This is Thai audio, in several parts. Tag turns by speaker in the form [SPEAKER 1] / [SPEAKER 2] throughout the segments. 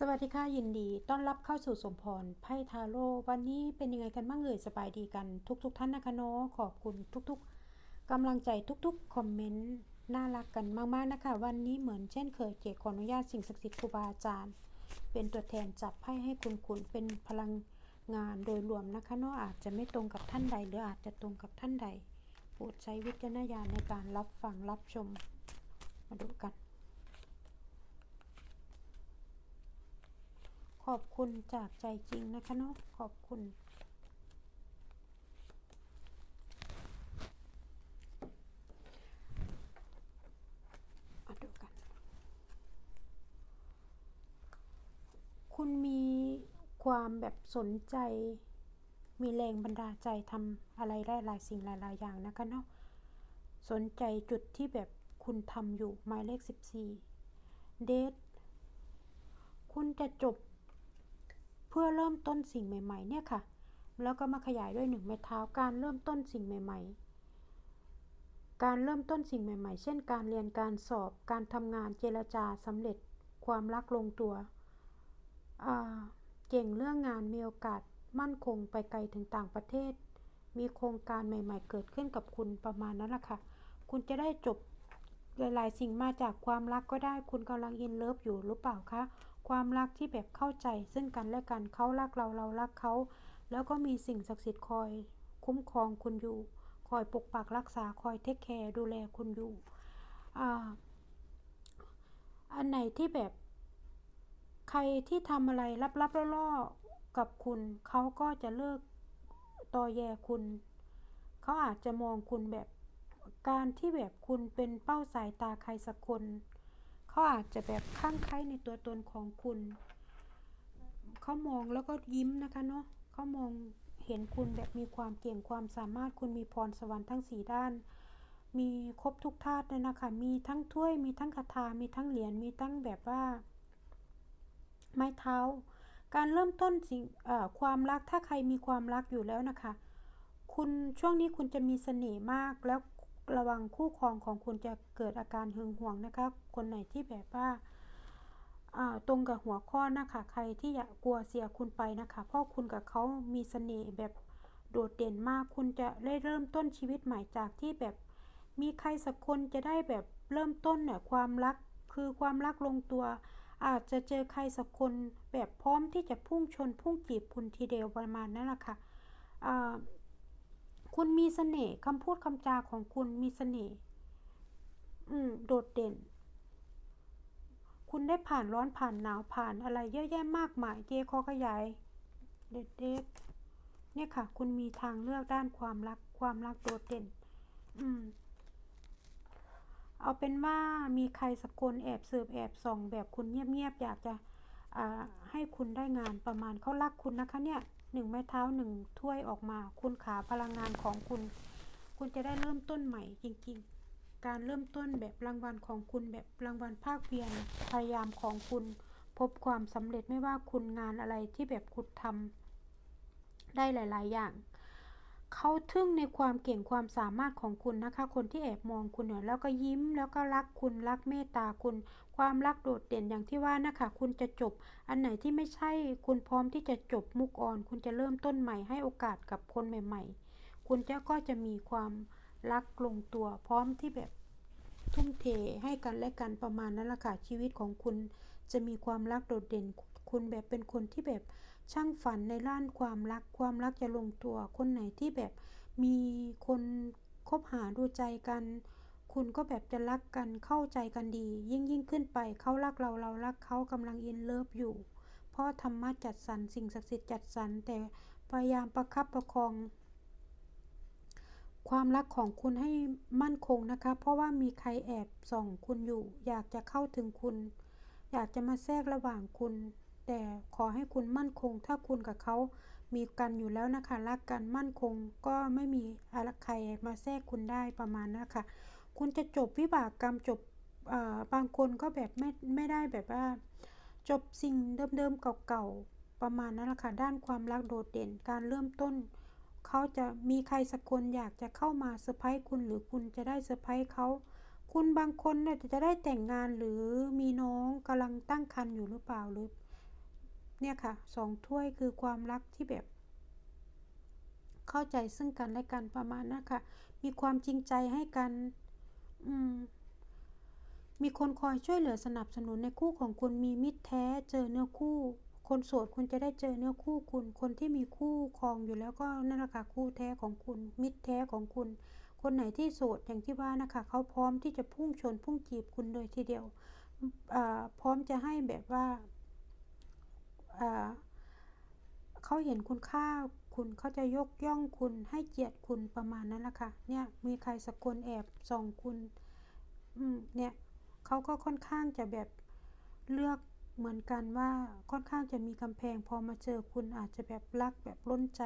[SPEAKER 1] สวัสดีค่ะยินดี ต้อนรับเข้าสู่สมพรไพ่ทาโร่วันนี้เป็นยังไงกันบ้างเอ่ยสบายดีกันทุกๆทท่านนะคะเนาะขอบคุณทุกๆกำลังใจทุกๆคอมเมนต์น่ารักกันมากๆนะคะ วันนี้เหมือนเช่นเคยเจขออนุญาตสิ่งศักดิ์สิทธิ์ครูบาอาจารย์ เป็นตัวแทนจับไพ่ให้คุณคุณเป็นพลังงานโดยรวมนะคะเนาะอาจจะไม่ตรงกับท่านใด หรืออาจจะตรงกับท่านใดโปรดใช้วิจารณญาณในการรับฟังรับชมมาดูกัน ขอบคุณจากใจจริงนะคะเนาะขอบคุณมาดูกันคุณมีความแบบสนใจ มีแรงบันดาลใจทำอะไรได้หลายสิ่งหลาย ๆ อย่างนะคะเนาะสนใจจุดที่แบบคุณทำอยู่หมายเลข 14 เดทคุณจะจบ พื่อเริ่มต้นสิ่งใหม่ ๆ เนี่ยค่ะ แล้วก็มาขยายด้วยหนึ่งไม้เท้าการเริ่มต้นสิ่งใหม่ ๆ การเริ่มต้นสิ่งใหม่ ๆ เช่น การเรียนการสอบการทำงานเจรจาสำเร็จความรักลงตัวเก่งเรื่องงานมีโอกาสมั่นคงไปไกลถึงต่างประเทศ มีโครงการใหม่ๆ เกิดขึ้นกับคุณประมาณนั้นแหละค่ะ คุณจะได้จบหลายๆ สิ่งมาจากความรักก็ได้ คุณกำลังอินเลิฟอยู่หรือเปล่าคะ ความรักที่แบบเข้าใจ ซึ่งกันและกันเขารักเราเรารักเขา แล้วก็มีสิ่งศักดิ์สิทธิ์คอย คุ้มครองคุณอยู่ คอยปกปักรักษาคอยเทคแคร์ดูแลคุณอยู่อ่าอันไหนที่แบบ ใครที่ทำอะไรลับๆล่อๆกับคุณ เขาก็จะเลิกตอแยคุณ เขาอาจจะมองคุณแบบการที่แบบคุณเป็นเป้าสายตาใครสักคน เขาอาจจะแบบข้างใครในตัวตนของคุณ เขามองแล้วก็ยิ้มนะคะเนาะเขามองเห็นคุณแบบมีความเก่งความสามารถคุณมีพรสวรรค์ทั้งสี่ด้าน มีครบทุกธาตุเลยนะคะ มีทั้งถ้วย มีทั้งคาถา มีทั้งเหรียญ มีทั้งแบบว่า ไม้เท้า การเริ่มต้นสิ่งความรักถ้าใครมีความรักอยู่แล้วนะคะ คุณช่วงนี้คุณจะมีเสน่ห์มากแล้ว ระวังคู่ครองของคุณจะเกิดอาการหึงหวงนะคะ คนไหนที่แบบว่าตรงกับหัวข้อนะคะ ใครที่อยากกลัวเสียคุณไปนะคะ เพราะคุณกับเขามีเสน่ห์แบบโดดเด่นมาก คุณจะได้เริ่มต้นชีวิตใหม่จากที่แบบมีใครสักคนจะได้แบบเริ่มต้นเนี่ยความรักคือความรักลงตัว อาจจะเจอใครสักคนแบบพร้อมที่จะพุ่งชนพุ่งจีบคุณทีเดียวประมาณนั้นแหละค่ะ คุณมีเสน่ห์คำพูดคำจาของคุณมีเสน่ห์อืมโดดเด่น คุณได้ผ่านร้อนผ่านหนาวผ่านอะไรเยอะแยะมากมายเจคอขยาย เด็ดเด็ดเนี่ยค่ะ คุณมีทางเลือกด้านความรักความรักโดดเด่น อืม เอาเป็นว่ามีใครสักคนแอบสืบแอบส่องแบบคุณเงียบๆอยากจะให้คุณได้งานประมาณเขารักคุณนะคะเนี่ย หนึ่งไม้เท้าหนึ่งถ้วยออกมา คุณขาพลังงานของคุณ คุณจะได้เริ่มต้นใหม่จริงๆ การเริ่มต้นแบบรางวัลของคุณแบบรางวัลภาคเพียรพยายามของคุณ พบความสำเร็จไม่ว่าคุณงานอะไรที่แบบคุณทำได้หลาย ๆ อย่าง เขาทึ่งในความเก่งความสามารถของคุณนะคะ คนที่แอบมองคุณเนี่ยแล้วก็ยิ้มแล้วก็รักคุณรักเมตตาคุณ ความรักโดดเด่นอย่างที่ว่านะคะ คุณจะจบ อันไหนที่ไม่ใช่คุณพร้อมที่จะจบมุกอ่อน คุณจะเริ่มต้นใหม่ให้โอกาสกับคนใหม่ ๆ คุณจะก็จะมีความรักลงตัวพร้อมที่แบบทุ่มเทให้กันและกันประมาณนั้นละค่ะชีวิตของคุณจะมีความรักโดดเด่น คุณแบบเป็นคนที่แบบช่างฝันในด้านความรัก ความรักจะลงตัว คนไหนที่แบบมีคนคบหาดูใจกัน คุณก็แบบจะรักกันเข้าใจกันดี ยิ่งยิ่งขึ้นไปเขารักเราเรารักเขากำลังอินเลิฟอยู่เพราะธรรมะจัดสรรสิ่งศักดิ์สิทธิ์จัดสรรแต่พยายามประคับประคอง ความรักของคุณให้มั่นคงนะคะ เพราะว่ามีใครแอบส่องคุณอยู่ อยากจะเข้าถึงคุณ อยากจะมาแทรกระหว่างคุณ แต่ขอให้คุณมั่นคง ถ้าคุณกับเขามีกันอยู่แล้วนะคะรักกันมั่นคงก็ไม่มีอะไรใครมาแทรกคุณได้ประมาณนะคะคุณจะจบวิบากกรรมจบบางคนก็แบบไม่ไม่ได้แบบว่า จบสิ่งเดิมๆเก่าๆประมาณนั้นแหละค่ะด้านความรักโดดเด่นการเริ่มต้นเขาจะมีใครสักคนอยากจะเข้ามาเซอร์ไพรส์คุณหรือคุณจะได้เซอร์ไพรส์เขาคุณบางคนเนี่ยจะได้แต่งงานหรือมีน้องกำลังตั้งครรภ์อยู่หรือเปล่าหรือ เนี่ยค่ะสองถ้วยคือความรักที่แบบ เข้าใจซึ่งกันและกันประมาณนั้นค่ะมีความจริงใจให้กันอืมมีคนคอยช่วยเหลือสนับสนุนในคู่ของคุณมีมิตรแท้เจอเนื้อคู่ คนโสดคุณจะได้เจอเนื้อคู่คุณ คนที่มีคู่ครองอยู่แล้วก็นั่นแหละค่ะคู่แท้ของคุณ มิตรแท้ของคุณ คนไหนที่โสดอย่างที่ว่านะคะเขาพร้อมที่จะพุ่งชนพุ่งจีบคุณเลยทีเดียวพร้อมจะให้แบบว่า เขาเห็นคุณค่าคุณเขาจะยกย่องคุณให้เกียรติคุณประมาณนั้นแหละค่ะ เนี่ยมีใครสักคนแอบส่องคุณเนี่ยเขาก็ค่อนข้างจะแบบเลือกเหมือนกันว่าค่อนข้างจะมีกำแพง พอมาเจอคุณอาจจะแบบรักแบบล้นใจ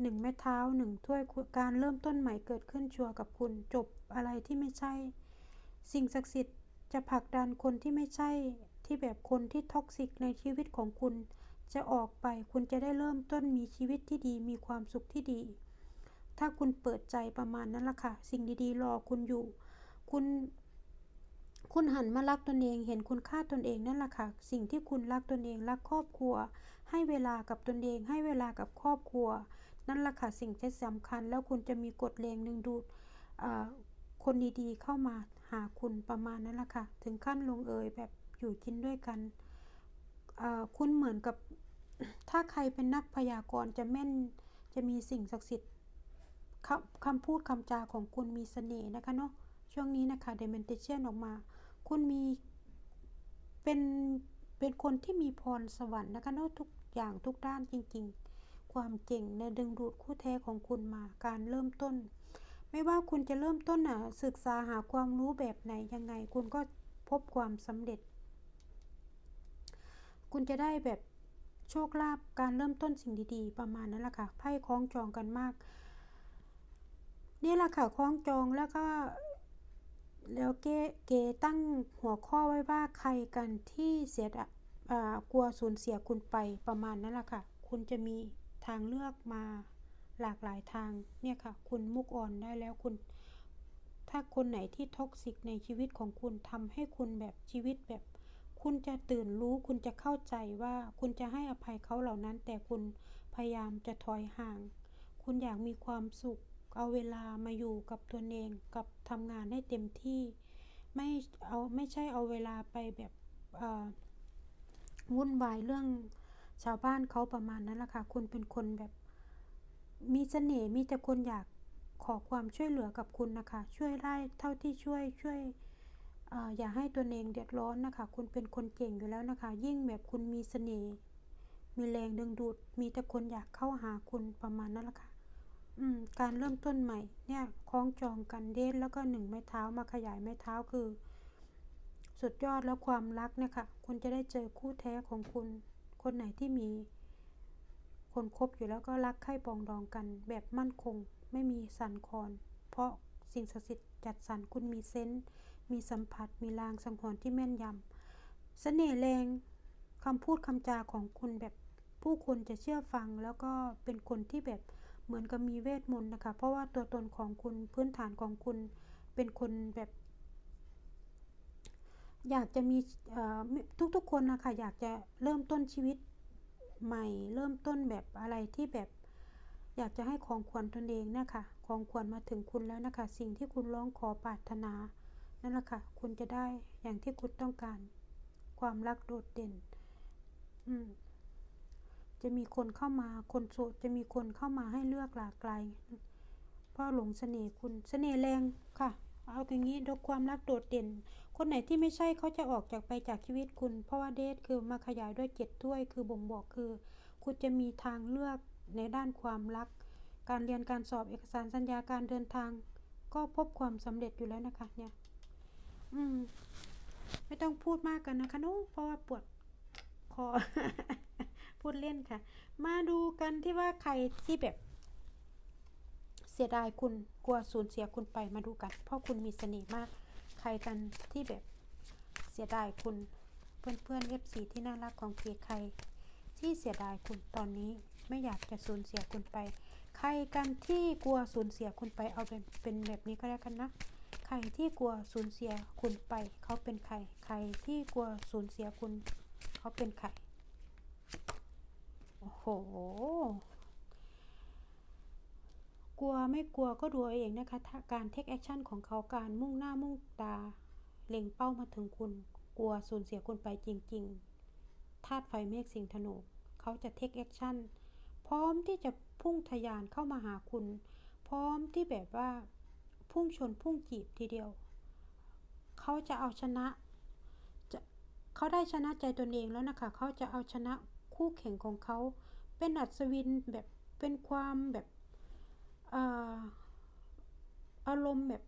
[SPEAKER 1] หนึ่งแม่เท้าหนึ่งถ้วยการเริ่มต้นใหม่เกิดขึ้นชัวร์กับคุณจบอะไรที่ไม่ใช่ สิ่งศักดิ์สิทธิ์จะผลักดันคนที่ไม่ใช่ ที่แบบคนที่ท็อกซิกในชีวิตของคุณ จะออกไปคุณจะได้เริ่มต้นมีชีวิตที่ดีมีความสุขที่ดี ถ้าคุณเปิดใจประมาณนั้นละค่ะ สิ่งดีๆ รอคุณอยู่ คุณ คุณหันมารักตนเองเห็นคุณค่าตนเองนั่นแหละค่ะ สิ่งที่คุณรักตนเองรักครอบครัว ให้เวลากับตนเอง ให้เวลากับครอบครัว นั่นแหละค่ะสิ่งที่สำคัญ แล้วคุณจะมีกฎแรงดึงดูดคนดีๆเข้ามาหาคุณประมาณนั้นแหละค่ะ ถึงขั้นลงเอยแบบ อยู่กินด้วยกัน คุณเหมือนกับถ้าใครเป็นนักพยากรณ์จะแม่นจะมีสิ่งศักดิ์สิทธิ์คำพูดคำจาของคุณมีเสน่ห์นะคะเนาะช่วงนี้นะคะเดเมนเทเชียนออกมา คุณมีเป็นเป็นคนที่มีพรสวรรค์นะคะเนาะทุกอย่างทุกด้านจริง ๆ ความเก่งในดึงดูดคู่แท้ของคุณมาการเริ่มต้น ไม่ว่าคุณจะเริ่มต้นอะศึกษาหาความรู้แบบไหนยังไง คุณก็พบความสำเร็จ คุณจะได้แบบโชคลาภการเริ่มต้นสิ่งดีๆ ประมาณนั้นแหละค่ะไพ่คล้องจองกันมาก นี่แหละค่ะคล้องจองแล้วก็แล้วเกเกตั้งหัวข้อไว้ว่าใครกันที่เสียกลัวสูญเสียคุณไปประมาณนั้นแหละค่ะ คุณจะมีทางเลือกมาหลากหลายทางเนี่ยค่ะ คุณมุกอ่อนได้แล้วคุณ ถ้าคนไหนที่ท็อกซิกในชีวิตของคุณทำให้คุณแบบชีวิตแบบ คุณจะตื่นรู้คุณจะเข้าใจว่าคุณจะให้อภัยเขาเหล่านั้น แต่คุณพยายามจะถอยห่าง คุณอยากมีความสุข เอาเวลามาอยู่กับตัวเองกับทำงานให้เต็มที่ ไม่เอาไม่ใช่เอาเวลาไปแบบวุ่นวายเรื่องชาวบ้านเขาประมาณนั้นแหละค่ะ คุณเป็นคนแบบมีเสน่ห์มีแต่คนอยากขอความช่วยเหลือกับคุณนะคะ ช่วยได้เท่าที่ช่วยช่วย อย่าให้ตัวเองเดือดร้อนนะคะ คุณเป็นคนเก่งอยู่แล้วนะคะ ยิ่งแบบคุณมีเสน่ห์มีแรงดึงดูด มีแต่คนอยากเข้าหาคุณประมาณนั้นแหละค่ะอืมการเริ่มต้นใหม่เนี่ยคล้องจองกันเดทแล้วก็หนึ่งไม้เท้ามาขยายไม้เท้าคือ สุดยอดแล้วความรักนี่ยค่ะคุณจะได้เจอคู่แท้ของคุณ คนไหนที่มี คนคบอยู่แล้วก็รักใคร่ปองดองกัน แบบมั่นคง ไม่มีสันคอนเพราะสิ่งศักดิ์สิทธิ์จัดสรรคุณมีเซนต์ มีสัมผัส มีลางสังหรณ์ที่แม่นยำเสน่ห์แรงคำพูดคำจาของคุณแบบผู้คนจะเชื่อฟัง แล้วก็เป็นคนที่แบบเหมือนกับมีเวทมนต์นะคะ เพราะว่าตัวตนของคุณพื้นฐานของคุณเป็นคนแบบ อยากจะมีทุกๆคนนะคะอยากจะเริ่มต้นชีวิตใหม่ เริ่มต้นแบบอะไรที่แบบอยากจะให้ของขวัญตนเองนะคะ ของขวัญมาถึงคุณแล้วนะคะ สิ่งที่คุณร้องขอปรารถนา นั่นแหละค่ะ คุณจะได้อย่างที่คุณต้องการ ความรักโดดเด่น อืม จะมีคนเข้ามา คนโสดจะมีคนเข้ามาให้เลือกหลากหลายเพราะหลงเสน่ห์คุณ เสน่ห์แรงค่ะ เอาอย่างนี้ดกความรักโดดเด่น คนไหนที่ไม่ใช่เขาจะออกจากไปจากชีวิตคุณ เพราะว่าเดทคือมาขยายด้วยเจ็ดถ้วย คือบ่งบอกคือ คุณจะมีทางเลือกในด้านความรัก การเรียนการสอบเอกสารสัญญาการเดินทางก็พบความสำเร็จอยู่แล้วนะคะเนี่ย อืม ไม่ต้องพูดมากกันนะคะนุเพราะว่าปวดคอ พูดเล่นค่ะ มาดูกันที่ว่าใครที่แบบ เสียดายคุณกลัวสูญเสียคุณไปมาดูกัน เพราะคุณมีเสน่ห์มาก ใครกันที่แบบเสียดายคุณ เพื่อนเพื่อนเอฟซีที่น่ารักของเคใคร ที่เสียดายคุณตอนนี้ไม่อยากจะสูญเสียคุณไป ใครกันที่กลัวสูญเสียคุณไปเอาเป็นเป็นแบบนี้ก็แล้วกันนะ ใครที่กลัวสูญเสียคุณไป เขาเป็นใคร ใครที่กลัวสูญเสียคุณ เขาเป็นใคร โอ้โห กลัวไม่กลัวก็ดูเองนะคะ การเทคแอคชั่นของเขาการมุ่งหน้ามุ่งตา เล็งเป้ามาถึงคุณ กลัวสูญเสียคุณไปจริงๆ ธาตุไฟเมฆสิงห์ธนูเขาจะเทคแอคชั่นพร้อมที่จะพุ่งทะยานเข้ามาหาคุณ พร้อมที่แบบว่า พุ่งชนพุ่งจีบทีเดียว เขาจะเอาชนะจะเขาได้ชนะใจตนเองแล้วนะคะ เขาจะเอาชนะคู่แข่งของเขา เป็นอัศวินแบบเป็นความแบบอาอารมณ์แบบ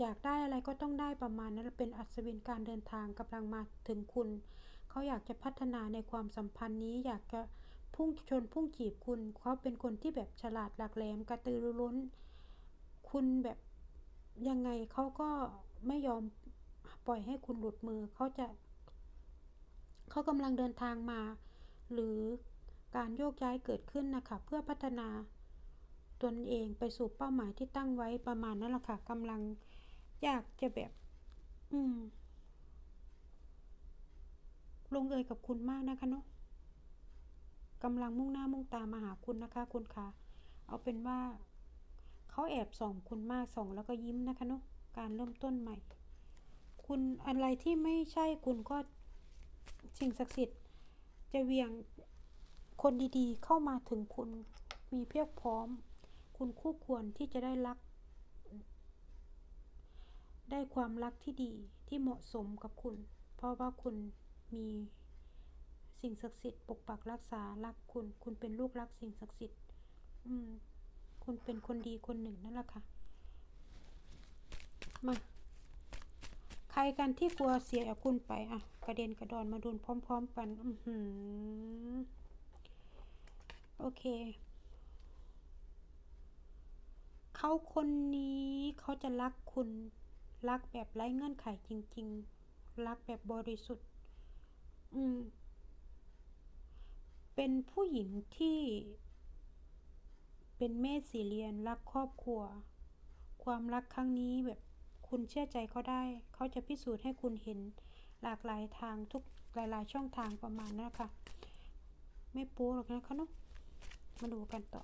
[SPEAKER 1] อยากได้อะไรก็ต้องได้ประมาณนั้นเป็นอัศวินการเดินทางกำลังมาถึงคุณ เขาอยากจะพัฒนาในความสัมพันธ์นี้ อยากจะพุ่งชนพุ่งจีบคุณ เขาเป็นคนที่แบบฉลาดหลักแหลมกระตือรือร้น คุณแบบยังไงเขาก็ไม่ยอมปล่อยให้คุณหลุดมือเขาจะเขากำลังเดินทางมา หรือการโยกย้ายเกิดขึ้นนะคะเพื่อพัฒนาตนเองไปสู่เป้าหมายที่ตั้งไว้ประมาณนั้นแหละค่ะกำลังอยากจะแบบ อืม ลงเอยกับคุณมากนะคะเนาะกำลังมุ่งหน้ามุ่งตามาหาคุณนะคะ คุณคะเอาเป็นว่า เขาแอบส่องคุณมากส่องแล้วก็ยิ้มนะคะเนาะการเริ่มต้นใหม่ คุณอะไรที่ไม่ใช่คุณก็สิ่งศักดิ์สิทธิ์ จะเหวียงคนดีๆ เข้ามาถึงคุณมีเพียบพร้อม คุณคู่ควรที่จะได้รัก ได้ความรักที่ดีที่เหมาะสมกับคุณ เพราะว่าคุณมีสิ่งศักดิ์สิทธิ์ปกปักรักษารักคุณ คุณเป็นลูกรักสิ่งศักดิ์สิทธิ์ อืม คุณเป็นคนดีคนหนึ่งนั่นแหละค่ะ มา ใครกันที่กลัวเสียคุณไป อะ กระเด็นกระดอนมาโดนพร้อม ๆ กัน อือหือ โอเค เขาคนนี้เขาจะรักคุณ รักแบบไร้เงื่อนไขจริง ๆ รักแบบบริสุทธิ์ อืมเป็นผู้หญิงที่ เป็นแม่สีเรียนรักครอบครัว ความรักครั้งนี้แบบคุณเชื่อใจเขาได้ เขาจะพิสูจน์ให้คุณเห็นหลากหลายทางทุกหลายๆ ช่องทางประมาณนั้นค่ะ ไม่ปูหรอกนะคะเนาะมาดูกันต่อ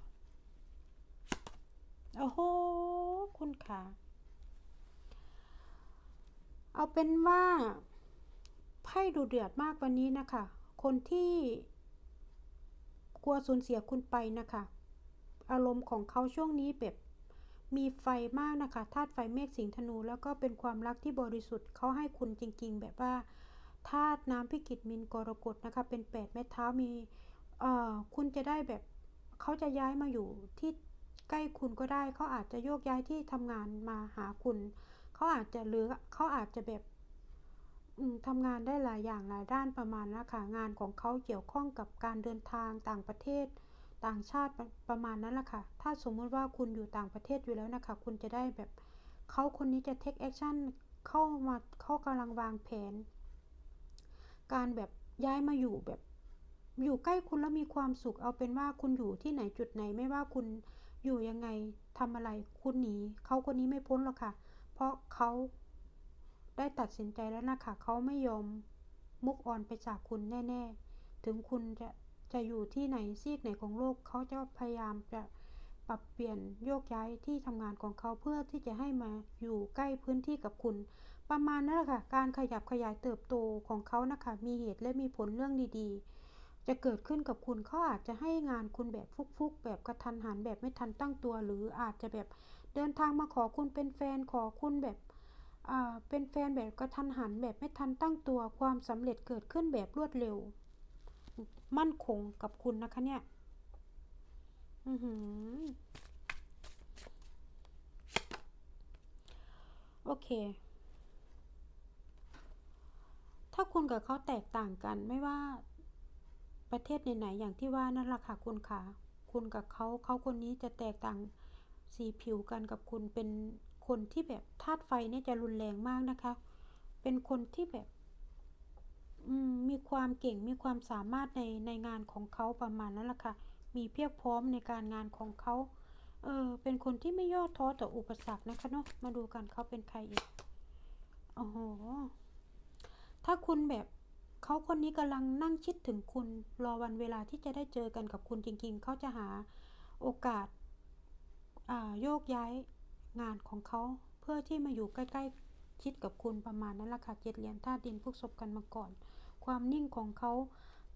[SPEAKER 1] โอ้โหคุณขาเอาเป็นว่าไพ่ดูเดือดมากวันนี้นะคะ คนที่กลัวสูญเสียคุณไปนะคะ อารมณ์ของเขาช่วงนี้แบบมีไฟมากนะคะธาตุไฟเมฆสิงห์ธนู แล้วก็เป็นความรักที่บริสุทธิ์เขาให้คุณจริง ๆ แบบว่าธาตุน้ำพิกิตมินกรกฎนะคะเป็นแปดไม้เท้ามีเอ่อคุณจะได้แบบเขาจะย้ายมาอยู่ที่ใกล้คุณก็ได้เขาอาจจะโยกย้ายที่ทำงานมาหาคุณเขาอาจจะหรือเขาอาจจะแบบทำงานได้หลายอย่างหลายด้านประมาณนะคะงานของเขาเกี่ยวข้องกับการเดินทางต่างประเทศ ต่างชาติประมาณนั้นแหละค่ะ ถ้าสมมติว่าคุณอยู่ต่างประเทศอยู่แล้วนะคะ คุณจะได้แบบเขาคนนี้จะ take action เข้ามาเขากำลังวางแผน การแบบย้ายมาอยู่แบบอยู่ใกล้คุณแล้วมีความสุขเอาเป็นว่าคุณอยู่ที่ไหนจุดไหนไม่ว่าคุณอยู่ยังไงทำอะไรคุณหนีเขาคนนี้ไม่พ้นหรอกค่ะ เพราะเขาได้ตัดสินใจแล้วนะคะเขาไม่ยอมมุกออนไปจากคุณแน่ ๆ ถึงคุณจะ จะอยู่ที่ไหนซีกไหนของโลกเขาจะพยายามจะปรับเปลี่ยนโยกย้ายที่ทำงานของเขาเพื่อที่จะให้มาอยู่ใกล้พื้นที่กับคุณ ประมาณนั้นแหละค่ะ การขยับขยายเติบโตของเขานะคะ มีเหตุและมีผลเรื่องดีๆ จะเกิดขึ้นกับคุณเขาอาจจะให้งานคุณแบบฟุกๆ แบบกระทันหันแบบไม่ทันตั้งตัว หรืออาจจะแบบเดินทางมาขอคุณเป็นแฟนขอคุณแบบเป็นแฟนแบบกระทันหันแบบไม่ทันตั้งตัวความสำเร็จเกิดขึ้นแบบรวดเร็ว มั่นคงกับคุณนะคะเนี่ย อือหือโอเค ถ้าคุณกับเขาแตกต่างกันไม่ว่าประเทศไหนๆอย่างที่ว่านั่นแหละค่ะคุณขาคุณกับเขาเขาคนนี้จะแตกต่างสีผิวกันกับคุณเป็นคนที่แบบธาตุไฟเนี่ยจะรุนแรงมากนะคะ เป็นคนที่แบบ มมีความเก่งมีความสามารถในในงานของเขาประมาณนั้นแหละค่ะ มีเพียบพร้อมในการงานของเขา เออ เป็นคนที่ไม่ย่อท้อต่ออุปสรรคนะคะเนาะ มาดูกันเขาเป็นใครอีก โอ้โห ถ้าคุณแบบเขาคนนี้กำลังนั่งคิดถึงคุณ รอวันเวลาที่จะได้เจอกันกับคุณจริง ๆ เขาจะหาโอกาสอ่าโยกย้ายงานของเขาเพื่อที่มาอยู่ใกล้ๆคิดกับคุณประมาณนั้นแหละค่ะเจ็ดเหรียญธาตุดินพวกศพกันมาก่อน ความนิ่งของเขา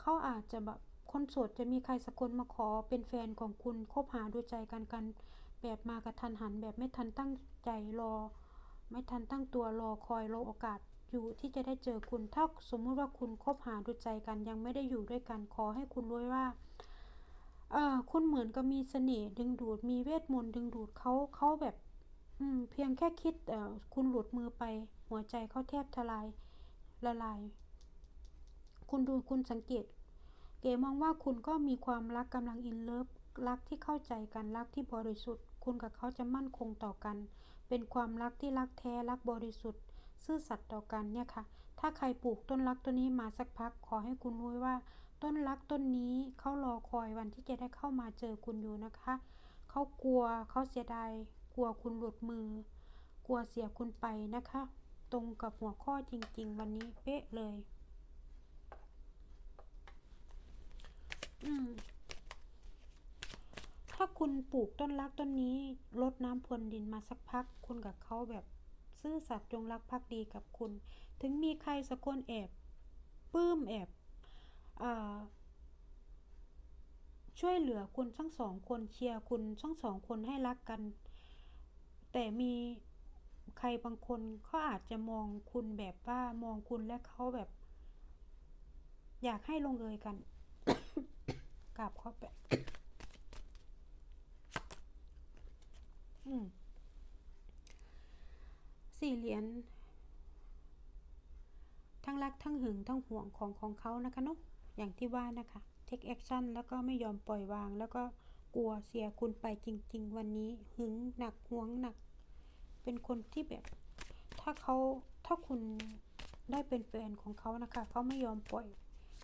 [SPEAKER 1] เขาอาจจะแบบคนโสดจะมีใครสักคนมาขอเป็นแฟนของคุณคบหาดูใจกันกัน แบบมากระทันหันแบบไม่ทันตั้งใจรอ ไม่ทันตั้งตัวรอคอยรอโอกาสอยู่ที่จะได้เจอคุณถ้าสมมุติว่าคุณคบหาดูใจกันยังไม่ได้อยู่ด้วยกันขอให้คุณรู้ไว้ว่าเออคุณเหมือนกับมีเสน่ห์ดึงดูดมีเวทมนต์ดึงดูดเขาเขาแบบอืมเพียงแค่คิดเออคุณหลุดมือไป หัวใจเขาแทบทลายละลาย คุณดูคุณสังเกต เก๋มองว่าคุณก็มีความรักกำลังอินเลิฟรักที่เข้าใจกันรักที่บริสุทธิ์ คุณกับเขาจะมั่นคงต่อกัน เป็นความรักที่รักแท้รักบริสุทธิ์ ซื่อสัตย์ต่อกันเนี่ยค่ะ ถ้าใครปลูกต้นรักต้นนี้มาสักพัก ขอให้คุณรู้ว่า ต้นรักต้นนี้เขารอคอยวันที่จะได้เข้ามาเจอคุณอยู่นะคะเขากลัวเขาเสียดายกลัวคุณหลุดมือ กลัวเสียคุณไปนะคะ ตรงกับหัวข้อจริง ๆ วันนี้เป๊ะเลย อืม ถ้าคุณปลูกต้นรักต้นนี้รดน้ำพรวนดินมาสักพัก คุณกับเขาแบบซื่อสัตย์จงรักภักดีกับคุณ ถึงมีใครสักคนแอบปื้มแอบอช่วยเหลือคุณทั้งสองคนเชียร์คุณทั้งสองคนให้รักกัน แต่มีใครบางคนเขาอาจจะมองคุณแบบว่ามองคุณและเขาแบบ อยากให้ลงเอยกัน กราบเข้าแบบอืมสี่เหรียญทั้งรักทั้งหึงทั้งห่วงของของเขานะคะเนาะอย่างที่ว่านะคะ take action แล้วก็ไม่ยอมปล่อยวาง แล้วก็กลัวเสียคุณไปจริง ๆ วันนี้หึงหนักห่วงหนัก เป็นคนที่แบบ ถ้าเขาถ้าคุณได้เป็นแฟนของเขานะคะเขาไม่ยอมปล่อย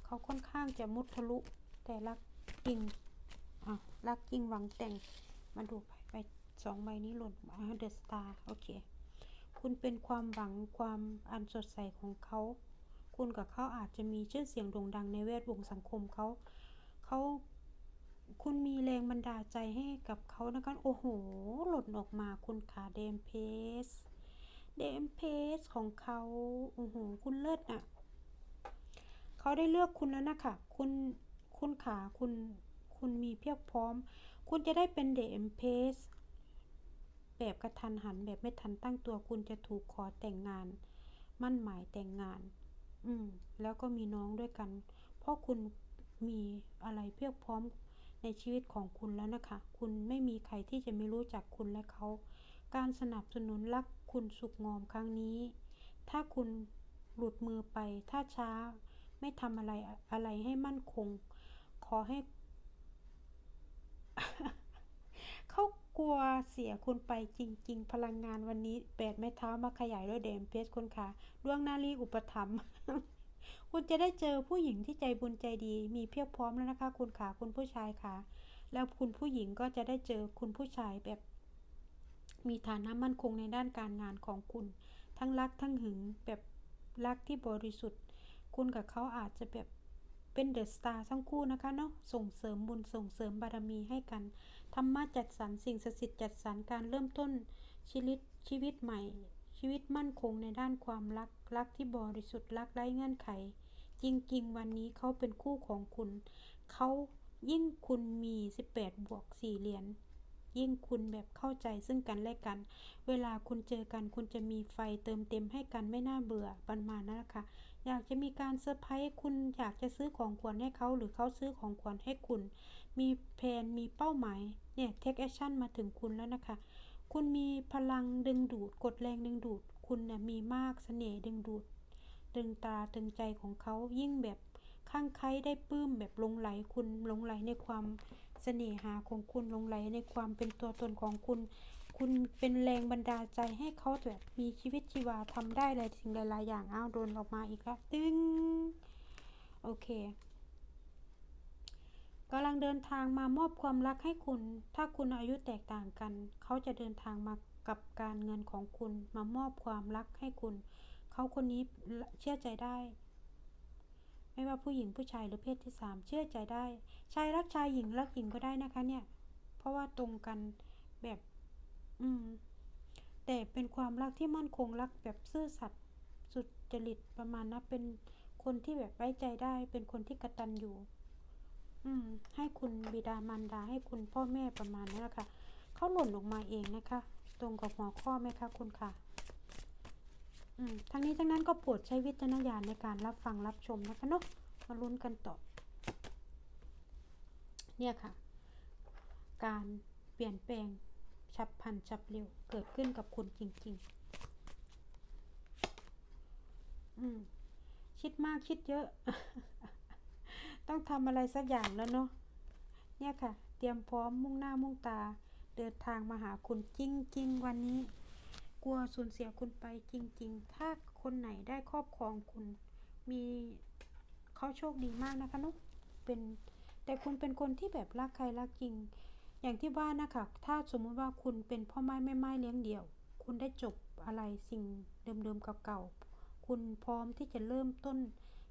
[SPEAKER 1] เขาค่อนข้างจะมุดทะลุแต่รัก จริงอะรักจริงหวังแต่ง มาดูไปไปสองใบนี้หล่นมาเดอะสตาร์โอเค คุณเป็นความหวังความอันสดใสของเขา คุณกับเขาอาจจะมีชื่อเสียงโด่งดังในแวดวงสังคมเขา เขาคุณมีแรงบันดาลใจให้กับเขานะคะโอ้โห หล่นออกมาคุณขาเดมเพสเดมเพสของเขาโอ้โห คุณเลิศอะ เขาได้เลือกคุณแล้วนะคะ คุณ คุณขาคุณคุณมีเพียบพร้อม คุณจะได้เป็นเดมเพสแบบกระทันหันแบบไม่ทันตั้งตัวคุณจะถูกขอแต่งงาน มั่นหมายแต่งงาน อืม แล้วก็มีน้องด้วยกัน เพราะคุณมีอะไรเพียบพร้อมในชีวิตของคุณแล้วนะคะ คุณไม่มีใครที่จะไม่รู้จักคุณและเขา การสนับสนุนรักคุณสุขงอมครั้งนี้ ถ้าคุณหลุดมือไป ถ้าช้า ไม่ทำอะไรอะไรให้มั่นคง ขอให้ เขากลัวเสียคุณไปจริง ๆ พลังงานวันนี้แปดไม้เท้ามาขยายด้วยเดมเพสคนขาดวงนาลีอุปถัมภ์คุณจะได้เจอผู้หญิงที่ใจบุญใจดี มีเพียบพร้อมแล้วนะคะ คุณขาคุณผู้ชายค่ะ แล้วคุณผู้หญิงก็จะได้เจอคุณผู้ชายแบบ มีฐานะมั่นคงในด้านการงานของคุณ ทั้งรักทั้งหึงแบบรักที่บริสุทธิ์ คุณกับเขาอาจจะแบบ เป็นเดอะสตาร์ทั้งคู่นะคะเนาะส่งเสริมบุญส่งเสริมบารมีให้กันธรรมะจัดสรรสิ่งศักดิ์สิทธิ์จัดสรรการเริ่มต้นชีวิตชีวิตใหม่ ชีวิตมั่นคงในด้านความรักรักที่บริสุทธิ์รักไร้เงื่อนไข จริงๆ วันนี้เขาเป็นคู่ของคุณเขายิ่งคุณมี 18 บวก 4 เหรียญยิ่งคุณแบบเข้าใจซึ่งกันและกัน เวลาคุณเจอกันคุณจะมีไฟเติมเต็มให้กันไม่น่าเบื่อประมาณนั้นแหละค่ะ อยากจะมีการเซอร์ไพรส์คุณอยากจะซื้อของขวัญให้เขาหรือเขาซื้อของขวัญให้คุณ มีแผนมีเป้าหมายเนี่ยเทคแอคชั่นมาถึงคุณแล้วนะคะ คุณมีพลังดึงดูดกดแรงดึงดูด คุณเนี่ยมีมากเสน่ห์ดึงดูดดึงตาดึงใจของเขายิ่งแบบข้างใครได้ปลื้มแบบลงไหลคุณลงไหลในความเสน่หาของคุณลงไหลในความเป็นตัวตนของคุณ คุณเป็นแรงบันดาลใจให้เขาแบบมีชีวิตชีวาทำได้หลายสิ่งหลายๆอย่างอ้าวโดนออกมาอีกแล้วตึงโอเคกำลังเดินทางมามอบความรักให้คุณ ถ้าคุณอายุแตกต่างกัน เขาจะเดินทางมากับการเงินของคุณ มามอบความรักให้คุณ เขาคนนี้เชื่อใจได้ ไม่ว่าผู้หญิงผู้ชายหรือเพศที่สามเชื่อใจได้ ชายรักชายหญิงรักหญิงก็ได้นะคะเนี่ย เพราะว่าตรงกัน อืม แต่เป็นความรักที่มั่นคงรักแบบซื่อสัตย์สุจริตประมาณนะเป็นคนที่แบบไว้ใจได้ เป็นคนที่กระตันอยู่ อืม ให้คุณบิดามารดาให้คุณพ่อแม่ประมาณนั้นแหละค่ะเขาหล่นออกมาเองนะคะ ตรงกับหัวข้อไหมคะคุณค่ะอืมทั้งนี้ทั้งนั้นก็โปรดใช้วิจารณญาณในการรับฟังรับชมนะคะเนาะมาลุ้นกันต่อ เนี่ยค่ะ การเปลี่ยนแปลง ฉับพลันฉับเร็ว เกิดขึ้นกับคุณจริง ๆ อืม คิดมากคิดเยอะ ต้องทำอะไรสักอย่างแล้วเนาะ เนี่ยค่ะ เตรียมพร้อมมุ่งหน้ามุ่งตา เดินทางมาหาคุณจริง ๆ วันนี้ กลัวสูญเสียคุณไปจริง ๆ ถ้าคนไหนได้ครอบครองคุณ มีเขาโชคดีมากนะคะเนาะเป็นแต่คุณเป็นคนที่แบบรักใครรักจริง อย่างที่ว่านะคะถ้าสมมุติว่าคุณเป็นพ่อไม้แม่ไม้เลี้ยงเดี่ยว คุณได้จบอะไรสิ่งเดิมๆเก่าๆคุณพร้อมที่จะเริ่มต้น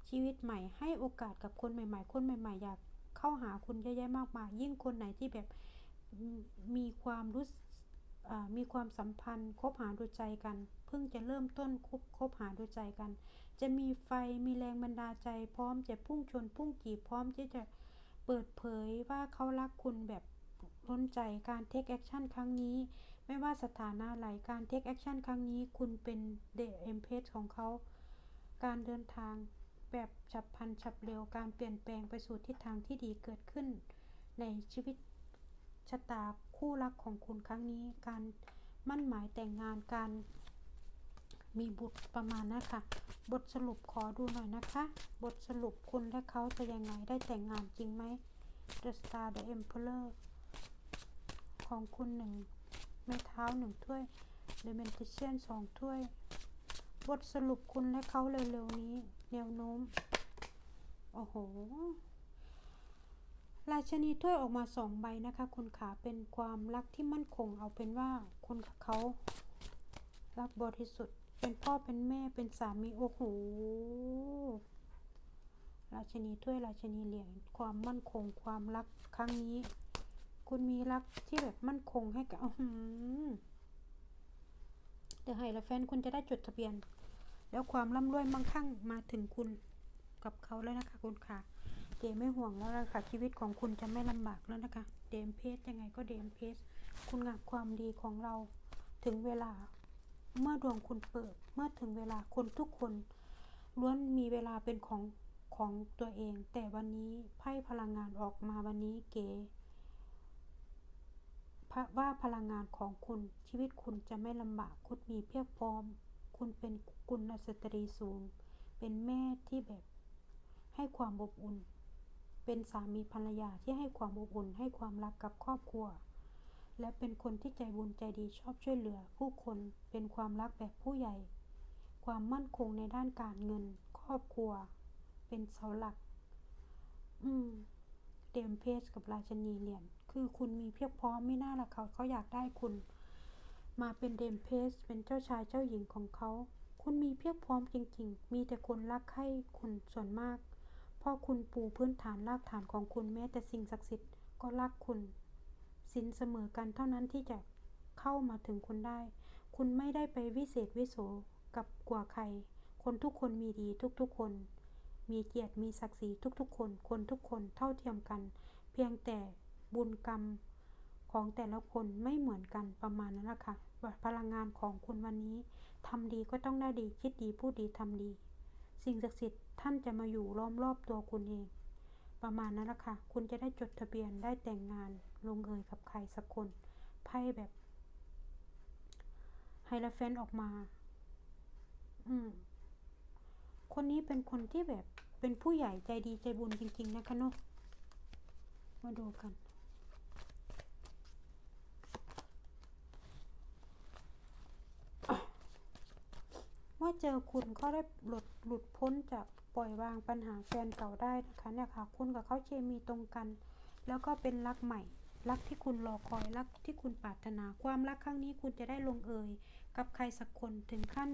[SPEAKER 1] ชีวิตใหม่ ให้โอกาสกับคนใหม่ๆ คนใหม่ๆ อยากเข้าหาคุณเยอะแยะมากมายยิ่งคนไหนที่แบบมีความรู้สึกมีความสัมพันธ์คบหาดูใจกัน เพิ่งจะเริ่มต้นคบคบหาดูใจกัน จะมีไฟมีแรงบันดาลใจ พร้อมจะพุ่งชนพุ่งจีบพร้อมที่จะเปิดเผยว่าเขารักคุณแบบ ล้นใจการเทคแอคชั่นครั้งนี้ ไม่ว่าสถานะไหนการเทคแอคชั่นครั้งนี้ คุณเป็นเดอะเอ็มเพสของเขา การเดินทางแบบฉับพลันฉับเร็วการเปลี่ยนแปลงไปสู่ทิศทางที่ดีเกิดขึ้น ในชีวิตชะตาคู่รักของคุณครั้งนี้ การมั่นหมายแต่งงานการมีบุตรประมาณนะคะ บทสรุปขอดูหน่อยนะคะ บทสรุปคุณและเขาจะยังไงได้แต่งงานจริงไหม The Star The Emperor ของคุณหนึ่งไม้เท้าหนึ่งถ้วย The Magician สองถ้วย บทสรุปคุณและเขาเร็วๆนี้ แนวโน้ม โอ้โห ราชนีถ้วยออกมาสองใบนะคะ คุณขาเป็นความรักที่มั่นคงเอาเป็นว่าคุณกับเขา รักบริสุทธิ์ เป็นพ่อเป็นแม่เป็นสามี โอ้โห ราชนีถ้วยราชนีเหรียญความมั่นคงความรักครั้งนี้ คุณมีรักที่แบบมั่นคงให้กับเดี๋ยวให้ละแฟนคุณจะได้จดทะเบียน แล้วความร่ำรวยมั่งคั่งมาถึงคุณกับเขาแล้วนะคะ คุณค่ะเดมไม่ห่วงแล้วละค่ะชีวิตของคุณจะไม่ลำบากแล้วนะคะ เดมเพสยังไงก็เดมเพสคุณงามความดีของเราถึงเวลาเมื่อดวงคุณเปิด เมื่อถึงเวลาคนทุกคนล้วนมีเวลาเป็นของของตัวเอง แต่วันนี้ไพ่พลังงานออกมาวันนี้เก๋ ว่าพลังงานของคุณชีวิตคุณจะไม่ลำบากคุณมีเพียบพร้อม คุณเป็นกุลสตรีสูง เป็นแม่ที่แบบ ให้ความอบอุ่น เป็นสามีภรรยาที่ให้ความอบอุ่น ให้ความรักกับครอบครัว และเป็นคนที่ใจบุญใจดีชอบช่วยเหลือ ผู้คนเป็นความรักแบบผู้ใหญ่ ความมั่นคงในด้านการเงิน ครอบครัว เป็นเสาหลัก อืมเดมเพสกับราชนีเหรียญ คือคุณมีเพียบพร้อมไม่น่าละเขาเขาอยากได้คุณ มาเป็นเดมเพสเป็นเจ้าชายเจ้าหญิงของเขา คุณมีเพียบพร้อมจริง ๆ มีแต่คนรักใคร่คุณส่วนมาก เพราะคุณปูพื้นฐานรากฐานของคุณแม้แต่สิ่งศักดิ์สิทธิ์ก็รักคุณสินเสมอกันเท่านั้นที่จะเข้ามาถึงคุณได้ คุณไม่ได้ไปวิเศษวิโสกับกว่าใคร คนทุกคนมีดีทุกๆคน มีเกียรติมีศักดิ์ศรีทุกๆคน คนทุกคนเท่าเทียมกัน เพียงแต่ บุญกรรมของแต่ละคนไม่เหมือนกันประมาณนั้นแหละค่ะว่าพลังงานของคุณวันนี้ทำดีก็ต้องได้ดี คิดดีพูดดีทำดี สิ่งศักดิ์สิทธิ์ท่านจะมาอยู่ล้อมรอบตัวคุณเอง ประมาณนั้นแหละค่ะ คุณจะได้จดทะเบียนได้แต่งงานลงเอยกับใครสักคนไพ่แบบไฮลาเฟนออกมา อืม คนนี้เป็นคนที่แบบเป็นผู้ใหญ่ใจดีใจบุญจริง ๆ นะคะเนาะมาดูกัน เจอคุณเขาได้หลุดหลุดพ้นจากปล่อยวางปัญหาแฟนเก่าได้นะคะเนี่ยค่ะ คุณกับเขาเคมีตรงกัน แล้วก็เป็นรักใหม่ รักที่คุณรอคอยรักที่คุณปรารถนาความรักครั้งนี้คุณจะได้ลงเอย กับใครสักคนถึงขั้น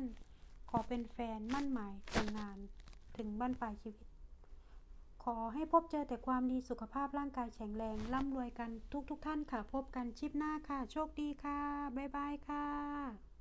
[SPEAKER 1] ขอเป็นแฟนมั่นหมายแต่งงาน ถึงบ้านปลายชีวิต ขอให้พบเจอแต่ความดีสุขภาพร่างกายแข็งแรงร่ำรวยกันทุกๆทท่านค่ะ พบกันชิปหน้าค่ะ โชคดีค่ะบ๊ายบายค่ะ